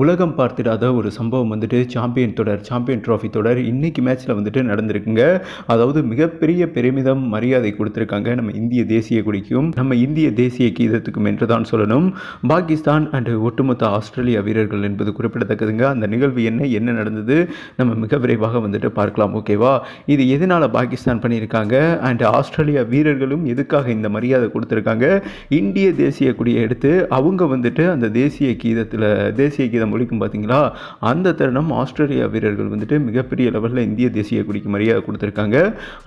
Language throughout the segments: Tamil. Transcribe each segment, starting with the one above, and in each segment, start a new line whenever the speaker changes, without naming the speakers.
உலகம் பார்த்திடாத ஒரு சம்பவம் வந்துட்டு சாம்பியன் தொடர் சாம்பியன் ட்ராஃபி தொடர் இன்னைக்கு மேட்ச்சில் வந்துட்டு நடந்திருக்குங்க. அதாவது மிகப்பெரிய பெருமிதம் மரியாதை கொடுத்துருக்காங்க நம்ம இந்திய தேசிய கொடிக்கும் நம்ம இந்திய தேசிய கீதத்துக்கும் என்று தான் சொல்லணும். பாகிஸ்தான் அண்டு ஒட்டுமொத்த ஆஸ்திரேலியா வீரர்கள் என்பது குறிப்பிடத்தக்கதுங்க. அந்த நிகழ்வு என்ன என்ன நடந்தது நம்ம மிக விரைவாக வந்துட்டு பார்க்கலாம் ஓகேவா இது எதனால் பாகிஸ்தான் பண்ணியிருக்காங்க? அண்ட் ஆஸ்திரேலியா வீரர்களும் எதுக்காக இந்த மரியாதை கொடுத்துருக்காங்க? இந்திய தேசிய கொடியை எடுத்து அவங்க வந்துட்டு அந்த தேசிய கீதத்தில் தேசிய கீதம் ஒழிக்கும் பார்த்தீங்களா? அந்த தருணம் ஆஸ்திரேலியா வீரர்கள் வந்துட்டு மிகப்பெரிய லெவலில் இந்திய தேசிய கொடிக்கு மரியாதை கொடுத்துருக்காங்க.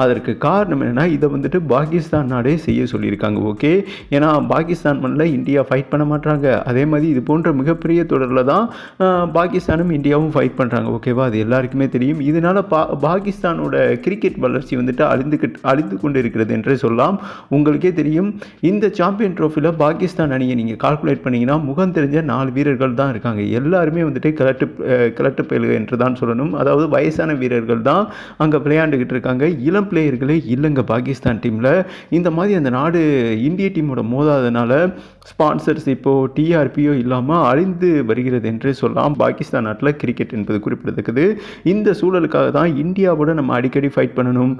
அதற்கு காரணம் என்னென்னா இதை வந்துட்டு பாகிஸ்தான் நாடே செய்ய சொல்லியிருக்காங்க ஓகே ஏன்னா பாகிஸ்தான் மண்ணில் இந்தியா ஃபைட் பண்ண மாட்டாங்க அதே மாதிரி இது போன்ற மிகப்பெரிய தொடரில் தான் பாகிஸ்தானும் இந்தியாவும் ஃபைட் பண்ணுறாங்க ஓகேவா அது எல்லாருக்குமே தெரியும். இதனால் பா பாகிஸ்தானோட கிரிக்கெட் வளர்ச்சி வந்துட்டு அழிந்துக்கிட்டு அழிந்து கொண்டு இருக்கிறது என்றே சொல்லலாம். உங்களுக்கே தெரியும் இந்த சாம்பியன் ட்ரோஃபியில் பாகிஸ்தான் அணியை நீங்கள் கால்குலேட் பண்ணிங்கன்னா முகம் தெரிஞ்ச நாலு வீரர்கள் தான் இருக்காங்க. எல்லாருமே வந்துட்டு கிழட்டு கிழட்டு பயலுக என்று தான் சொல்லணும். அதாவது வயசான வீரர்கள் தான் அங்கே விளையாண்டுக்கிட்டு இருக்காங்க. இளம் பிளேயர்களே இல்லைங்க பாகிஸ்தான் டீமில் இந்த மாதிரி அந்த நாடு இந்திய டீமோட மோதாதனால ஸ்பான்சர்ஸ் இப்போது டிஆர்பியோ இல்லாமல் அழிந்து வருகிறது என்று சொல்லலாம். பாகிஸ்தான் நாட்டில் கிரிக்கெட் என்பது குறிப்பிடத்தக்கது. இந்த சூழலுக்காக தான் இந்தியாவோட நம்ம அடிக்கடி ஃபைட் பண்ணணும்.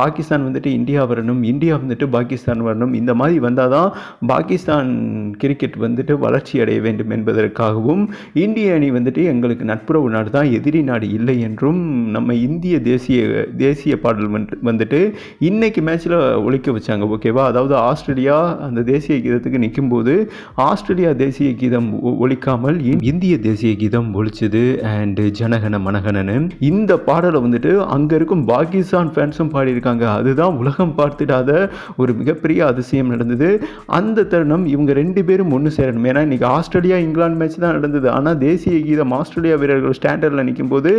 பாகிஸ்தான் வந்துட்டு இந்தியா வரணும். இந்தியா வந்துட்டு பாகிஸ்தான் வரணும். இந்த மாதிரி வந்தால் தான் பாகிஸ்தான் கிரிக்கெட் வந்துட்டு வளர்ச்சி அடைய வேண்டும் என்பதற்காகவும் இந்திய அணி வந்துட்டு எங்களுக்கு நட்புறவு நாடு தான் எதிரி நாடு இல்லை என்றும் நம்ம இந்திய தேசிய தேசிய பாடல் வந்து வந்துட்டு இன்னைக்கு மேட்ச்சில் ஒழிக்க வச்சாங்க ஓகேவா அதாவது ஆஸ்திரேலியா அந்த தேசிய கீதத்துக்கு நிற்கும்போது ஆஸ்திரேலியா தேசிய கீதம் ஒ- இந்திய தேசிய கீதம் ஒழிச்சது அண்டு ஜனகன மனகணனு இந்த பாடலை வந்துட்டு அங்கே இருக்கும் பாகிஸ்தான் ஃபேன்ஸும் பாடியிருக்காங்க. அதுதான் உலகம் பார்த்துடாத ஒரு மிகப்பெரிய அதிசயம் நடந்தது. அந்த தருணம் இவங்க ரெண்டு பேரும் ஒன்று சேரணும். ஏன்னா இன்னைக்கு ஆஸ்திரேலியா இங்கிலாந்து மேட்ச் தான் நடந்தது. ஆனால் ஆனால் தேசிய கீதம் ஆஸ்திரேலியா வீரர்கள் ஸ்டாண்டர்டில் நிற்கும்போது போது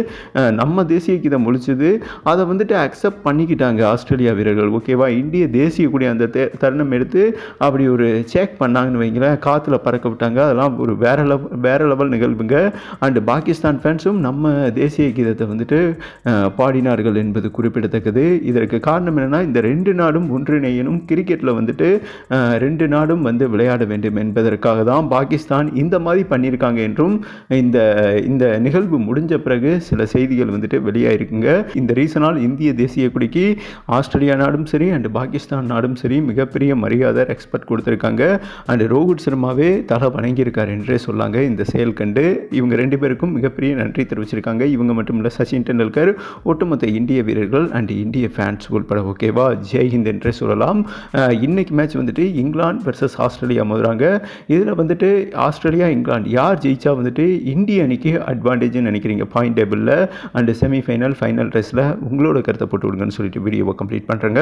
நம்ம தேசிய கீதம் ஒழிச்சது. அதை வந்துட்டு அக்செப்ட் பண்ணிக்கிட்டாங்க ஆஸ்திரேலியா வீரர்கள். ஓகேவா இந்திய தேசிய கூடிய அந்த தருணம் எடுத்து அப்படி ஒரு சேக் பண்ணாங்கன்னு வைங்களேன் காற்றுல பறக்க விட்டாங்க. அதெல்லாம் ஒரு வேற லெவல் வேற லெவல் நிகழ்வுங்க. அண்டு பாகிஸ்தான் ஃபேன்ஸும் நம்ம தேசிய கீதத்தை வந்துட்டு பாடினார்கள் என்பது குறிப்பிடத்தக்கது. இதற்கு காரணம் என்னென்னா இந்த ரெண்டு நாடும் ஒன்றிணையனும் கிரிக்கெட்டில் வந்துட்டு ரெண்டு நாடும் வந்து விளையாட வேண்டும் என்பதற்காக தான் பாகிஸ்தான் இந்த மாதிரி பண்ணியிருக்காங்க என்றும் இந்த இந்த நிகழ்வு முடிஞ்ச பிறகு சில செய்திகள் வந்துட்டு வெளியாயிருக்குங்க. இந்த ரீசனால் இந்திய தேசிய கொடிக்கு ஆஸ்திரேலியா நாடும் சரி அண்ட் பாகிஸ்தான் நாடும் சரி மிகப்பெரிய மரியாதை எக்ஸ்பர்ட் கொடுத்துருக்காங்க. அண்ட் ரோஹித் சர்மாவே தலை வணங்கியிருக்கார் என்றே சொல்லாங்க. இந்த செயல் கண்டு இவங்க ரெண்டு பேருக்கும் மிகப்பெரிய நன்றி தெரிவிச்சிருக்காங்க. இவங்க மட்டும் இல்லை சச்சின் டெண்டுல்கர் ஒட்டுமொத்த இந்திய வீரர்கள் அண்ட் இந்திய ஃபேன்ஸ் உள்பட ஓகேவா ஜெய்ஹிந்த் என்றே சொல்லலாம். இன்னைக்கு மேட்ச் வந்துட்டு இங்கிலாந்து வெர்சஸ் ஆஸ்திரேலியா மோதுறாங்க. இதில் வந்துட்டு ஆஸ்திரேலியா இங்கிலாந்து யார் ஜெயிச்சா வந்துட்டு இந்திய அணிக்கு அட்வான்டேஜ்னு நினைக்கிறீங்க. பாயிண்ட் டேபிளில் அண்டு செமிஃபைனல் ஃபைனல் ரேஸில் உங்களோட கருத்தை போட்டு விடுங்கன்னு சொல்லிட்டு வீடியோவை கம்ப்ளீட் பண்ணுறேங்க